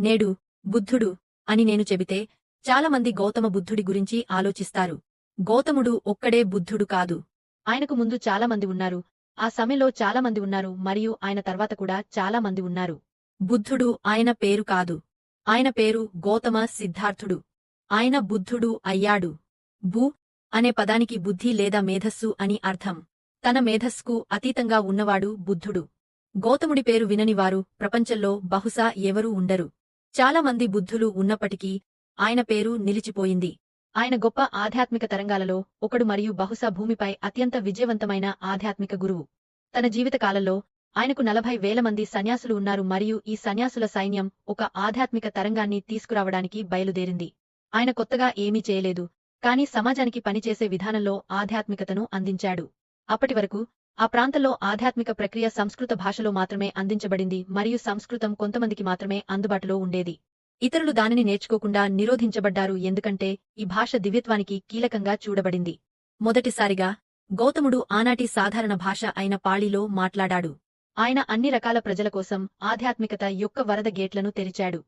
నేడు బుద్ధుడు అని నేను చెబితే చాలామంది గౌతమ బుద్ధుడి గురించి ఆలోచిస్తారు. గౌతముడు ఒక్కడే బుద్ధుడు కాదు. ఆయనకు ముందు చాలామంది ఉన్నారు. ఆ సమయంలో చాలామంది ఉన్నారు మరియు ఆయన తర్వాత కూడా చాలామంది ఉన్నారు. బుద్ధుడు ఆయన పేరు కాదు. ఆయన పేరు గౌతమ సిద్ధార్థుడు. ఆయన బుద్ధుడు అయ్యాడు. బు అనే పదానికి బుద్ధి లేదా మేధస్సు అని అర్థం. తన మేధస్సుకు అతీతంగా ఉన్నవాడు బుద్ధుడు. గౌతముడి పేరు విననివారు. ప్రపంచంలో బహుశా ఎవరూ ఉండరు. చాలామంది బుద్ధులు ఉన్నప్పటికీ ఆయన పేరు నిలిచిపోయింది. ఆయన గొప్ప ఆధ్యాత్మిక తరంగాలలో ఒకడు మరియు బహుశా భూమిపై అత్యంత విజయవంతమైన ఆధ్యాత్మిక గురువు. తన జీవితకాలంలో ఆయనకు నలభై వేల మంది సన్యాసులు ఉన్నారు మరియు ఈ సన్యాసుల సైన్యం ఒక ఆధ్యాత్మిక తరంగాన్ని తీసుకురావడానికి బయలుదేరింది. ఆయన కొత్తగా ఏమీ చేయలేదు కానీ సమాజానికి పనిచేసే విధానంలో ఆధ్యాత్మికతను అందించాడు. అప్పటి వరకు ఆ ప్రాంతంలో ఆధ్యాత్మిక ప్రక్రియ సంస్కృత భాషలో మాత్రమే అందించబడింది మరియు సంస్కృతం కొంతమందికి మాత్రమే అందుబాటులో ఉండేది. ఇతరులు దానిని నేర్చుకోకుండా నిరోధించబడ్డారు ఎందుకంటే ఈ భాష దివ్యత్వానికి కీలకంగా చూడబడింది. మొదటిసారిగా గౌతముడు ఆనాటి సాధారణ భాష అయిన పాళీలో మాట్లాడాడు. ఆయన అన్ని రకాల ప్రజల కోసం ఆధ్యాత్మికత యొక్క వరద గేట్లను తెరిచాడు.